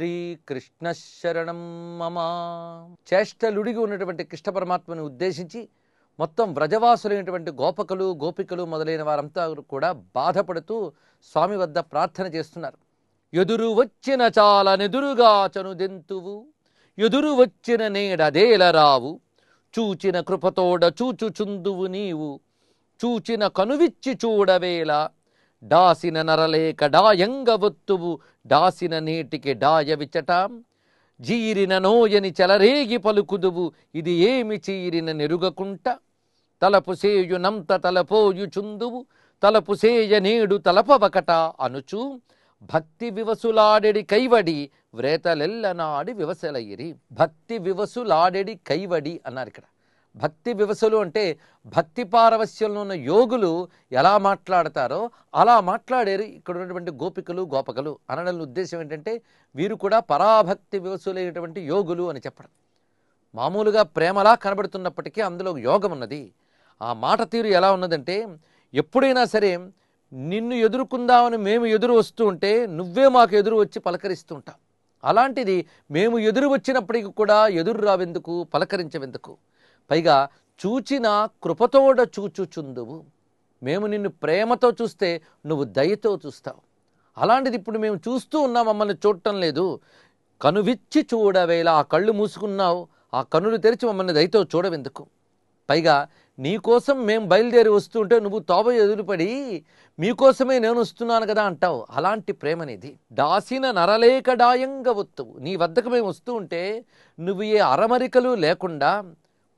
శ్రీకృష్ణ శరణం మమ. చేష్టలుడిగి ఉన్నటువంటి కృష్ణ పరమాత్మను ఉద్దేశించి మొత్తం వ్రజవాసులైనటువంటి గోపకులు గోపికలు మొదలైన వారంతా కూడా బాధపడుతూ స్వామి వద్ద ప్రార్థన చేస్తున్నారు. ఎదురు వచ్చిన చాలా నెదురుగా చనుదెంతువు ఎదురు వచ్చిన నేడదేల రావు చూచిన కృపతోడ చూచుచుందువు నీవు చూచిన కనువిచ్చి చూడవేళ డాసిన నరలేక డాయంగ ఒత్తువు డాసిన నేటికి డాయ జీరిన నోయని చెలరేగి పలుకుదువు ఇది ఏమి చీరిన నెరుగకుంట. తలపు సేయునంత తలపోయు చుందువు తలపు సేయ నేడు తలపవకట అనుచు. భక్తి వివసులాడెడి కైవడి వ్రేతలెల్లనాడి వివసలయిరి. భక్తి వివసులాడెడి కైవడి అన్నారు ఇక్కడ. భక్తి వివసులు అంటే భక్తి పారవస్యంలో ఉన్న యోగులు ఎలా మాట్లాడతారో అలా మాట్లాడేరు ఇక్కడ ఉన్నటువంటి గోపికలు గోపకలు అనడం ఉద్దేశం ఏంటంటే వీరు కూడా పరాభక్తి వివసులైనటువంటి యోగులు అని చెప్పడం. మామూలుగా ప్రేమలా కనబడుతున్నప్పటికీ అందులో యోగం ఉన్నది. ఆ మాట తీరు ఎలా ఉన్నదంటే ఎప్పుడైనా సరే నిన్ను ఎదుర్కొందామని మేము ఎదురు వస్తూ ఉంటే నువ్వే మాకు ఎదురు వచ్చి పలకరిస్తూ ఉంటాం అలాంటిది మేము ఎదురు వచ్చినప్పటికీ కూడా ఎదురు రావెందుకు పలకరించవెందుకు? పైగా చూచిన కృపతోడ చూచుచుందువు. మేము నిన్ను ప్రేమతో చూస్తే నువ్వు దయతో చూస్తావు. అలాంటిది ఇప్పుడు మేము చూస్తూ ఉన్నాం మమ్మల్ని చూడటం లేదు. కనువిచ్చి చూడవేలా ఆ కళ్ళు మూసుకున్నావు ఆ కనులు తెరిచి మమ్మల్ని దయతో చూడవెందుకు? పైగా నీకోసం మేము బయలుదేరి వస్తుంటే నువ్వు తోబ ఎదురుపడి మీకోసమే నేను వస్తున్నాను కదా అంటావు. అలాంటి ప్రేమనేది. దాసిన నరలేక డాయంగా వత్తువు నీ వద్దకు మేము వస్తూ ఉంటే నువ్వు ఏ అరమరికలు లేకుండా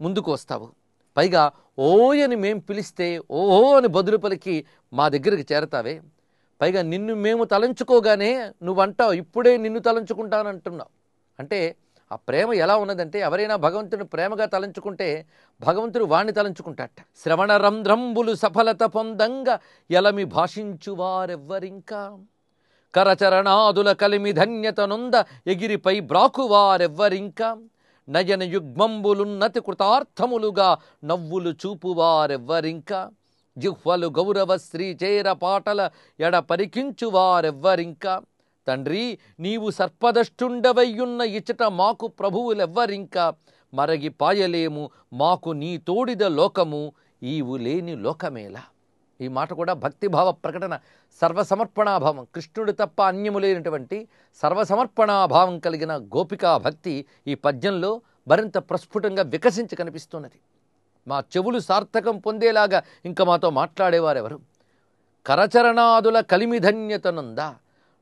ముందుకు వస్తావు పైగా ఓయని మేం పిలిస్తే ఓహో అని బదులు పలికి మా దగ్గరికి చేరతావే. పైగా నిన్ను మేము తలంచుకోగానే నువ్వంటావు ఇప్పుడే నిన్ను తలంచుకుంటానంటున్నావు. అంటే ఆ ప్రేమ ఎలా ఉన్నదంటే ఎవరైనా భగవంతుని ప్రేమగా తలంచుకుంటే భగవంతుడు వాణ్ణి తలంచుకుంటాట శ్రవణ రంధ్రంబులు సఫలత పొందంగా ఎలమి భాషించువారెవ్వరింకా? కరచరణాదుల కలిమి ధన్యత నొంద ఎగిరిపై బ్రాకువారెవ్వరింకా? నయన యుగ్మంబులున్నతి కృతార్థములుగా నవ్వులు చూపువారెవ్వరింకా? జిహ్వలు గౌరవ శ్రీచేర పాటల ఎడ పరికించువారెవ్వరింకా? తండ్రి నీవు సర్పదష్టుండవయ్యున్న ఇచ్చట మాకు ప్రభువులెవ్వరింకా? మరగి పాయలేము మాకు నీ తోడిద లోకము ఈవు లేని లోకమేలా? ఈ మాట కూడా భక్తిభావ ప్రకటన సర్వసమర్పణాభావం. కృష్ణుడు తప్ప అన్యము లేనటువంటి సర్వసమర్పణాభావం కలిగిన గోపికా భక్తి ఈ పద్యంలో మరింత ప్రస్ఫుటంగా వికసించి కనిపిస్తున్నది. మా చెవులు సార్థకం పొందేలాగా ఇంకా మాతో మాట్లాడేవారెవరు? కరచరణాదుల కలిమిధన్యతనుందా?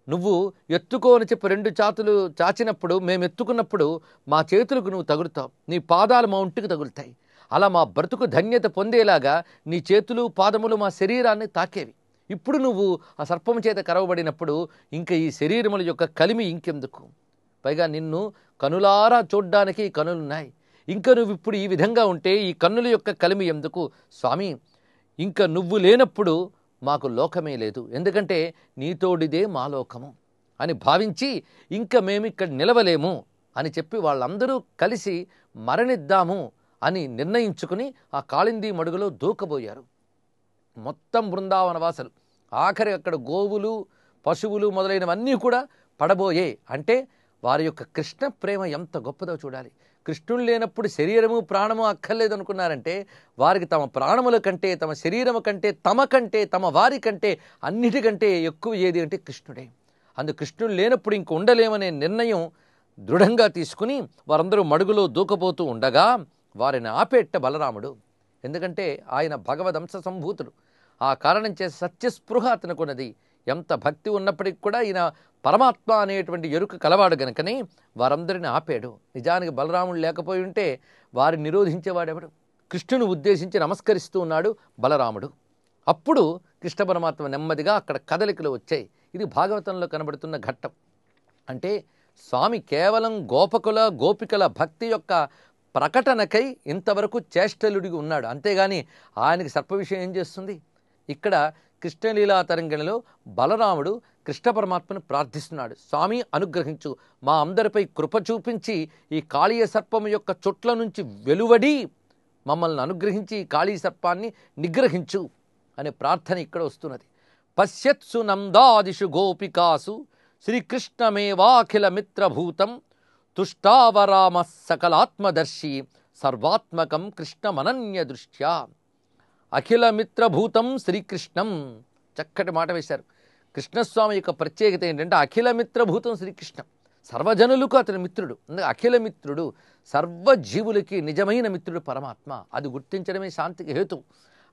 నువ్వు ఎత్తుకోని చెప్పి రెండు చాతులు చాచినప్పుడు మేము ఎత్తుకున్నప్పుడు మా చేతులకు నువ్వు తగులుతావు. నీ పాదాలు మా ఒంటికి తగులుతాయి. అలా మా బ్రతుకు ధన్యత పొందేలాగా నీ చేతులు పాదములు మా శరీరాన్ని తాకేవి. ఇప్పుడు నువ్వు ఆ సర్పం చేత కరవబడినప్పుడు ఇంకా ఈ శరీరముల యొక్క కలిమి ఇంకెందుకు? పైగా నిన్ను కనులారా చూడ్డానికి ఈ కనులున్నాయి ఇంకా నువ్వు ఇప్పుడు ఈ విధంగా ఉంటే ఈ కన్నుల యొక్క కలిమి ఎందుకు? స్వామి ఇంకా నువ్వు లేనప్పుడు మాకు లోకమే లేదు. ఎందుకంటే నీతోడిదే మా లోకము అని భావించి ఇంకా మేము ఇక్కడ నిలవలేము అని చెప్పి వాళ్ళందరూ కలిసి మరణిద్దాము అని నిర్ణయించుకుని ఆ కాళింది మడుగులో దూకబోయారు. మొత్తం బృందావన వాసులు. ఆఖరి అక్కడ గోవులు పశువులు మొదలైనవన్నీ కూడా పడబోయే. అంటే వారి యొక్క కృష్ణ ప్రేమ ఎంత గొప్పదో చూడాలి. కృష్ణుడు లేనప్పుడు శరీరము ప్రాణము అక్కర్లేదు అనుకున్నారంటే వారికి తమ ప్రాణముల కంటే తమ శరీరము కంటే తమ కంటే తమ వారి కంటే అన్నిటికంటే ఎక్కువ ఏది అంటే కృష్ణుడే. అందు కృష్ణుడు లేనప్పుడు ఇంక ఉండలేమనే నిర్ణయం దృఢంగా తీసుకుని వారందరూ మడుగులో దూకపోతూ ఉండగా వారిని ఆపేట్ట బలరాముడు. ఎందుకంటే ఆయన భగవదంశ సంభూతుడు. ఆ కారణం చేసి సత్యస్పృహ అతనుకున్నది. ఎంత భక్తి ఉన్నప్పటికీ కూడా ఈయన పరమాత్మ అనేటువంటి ఎరుక కలవాడు గనుకని వారందరిని ఆపాడు. నిజానికి బలరాముడు లేకపోయి ఉంటే వారిని నిరోధించేవాడెవడు? కృష్ణుని ఉద్దేశించి నమస్కరిస్తూ ఉన్నాడు బలరాముడు. అప్పుడు కృష్ణ పరమాత్మ నెమ్మదిగా అక్కడ కదలికలు వచ్చాయి. ఇది భాగవతంలో కనబడుతున్న ఘట్టం. అంటే స్వామి కేవలం గోపకుల గోపికల భక్తి యొక్క ప్రకటనకై ఇంతవరకు చేష్టలుడిగి ఉన్నాడు. అంతేగాని ఆయనకి సర్ప విషయం ఏం చేస్తుంది? ఇక్కడ కృష్ణలీలా తరంగిణిలో బలరాముడు కృష్ణ పరమాత్మను ప్రార్థిస్తున్నాడు. స్వామి అనుగ్రహించు. మా అందరిపై కృప చూపించి ఈ కాళీయ సర్పము యొక్క చుట్ల నుంచి వెలువడి మమ్మల్ని అనుగ్రహించి ఈ కాళీ సర్పాన్ని నిగ్రహించు అనే ప్రార్థన ఇక్కడ వస్తున్నది. పశ్యత్సు నందాదిషు గోపికాసు. శ్రీకృష్ణమేవాఖిల మిత్రభూతం. తుష్టావరామ సకలాత్మదర్శి సర్వాత్మకం కృష్ణమనన్య దృష్ట్యా అఖిలమిత్రభూతం శ్రీకృష్ణం. చక్కటి మాట వేశారు. కృష్ణస్వామి యొక్క ప్రత్యేకత ఏంటంటే అఖిలమిత్రభూతం శ్రీకృష్ణం. సర్వజనులకు అతని మిత్రుడు. అందుకే సర్వజీవులకి నిజమైన మిత్రుడు పరమాత్మ. అది గుర్తించడమే శాంతికి హేతు.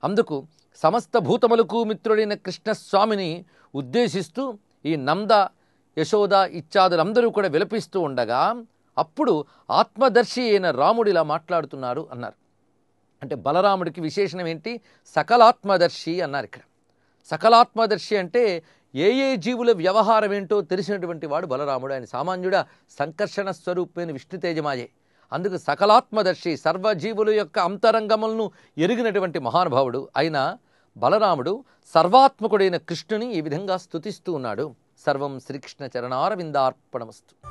అందుకు సమస్త భూతములకు మిత్రుడైన కృష్ణస్వామిని ఉద్దేశిస్తూ ఈ నంద యశోద ఇత్యాదులందరూ కూడా విలపిస్తూ ఉండగా అప్పుడు ఆత్మదర్శి అయిన రాముడు ఇలా మాట్లాడుతున్నారు అన్నారు. అంటే బలరాముడికి విశేషణం ఏంటి? సకలాత్మదర్శి అన్నారు ఇక్కడ. సకలాత్మదర్శి అంటే ఏ ఏ జీవుల వ్యవహారం ఏంటో తెలిసినటువంటి వాడు బలరాముడు. ఆయన సామాన్యుడా సంకర్షణ స్వరూపమైన విష్ణు తేజమాయే అందుకు సకలాత్మదర్శి సర్వజీవుల యొక్క అంతరంగములను ఎరిగినటువంటి మహానుభావుడు. అయిన బలరాముడు సర్వాత్మకుడైన కృష్ణుని ఈ విధంగా స్తుతిస్తూ ఉన్నాడు. సర్వం శ్రీకృష్ణ చరణారవిందార్పణమస్తు.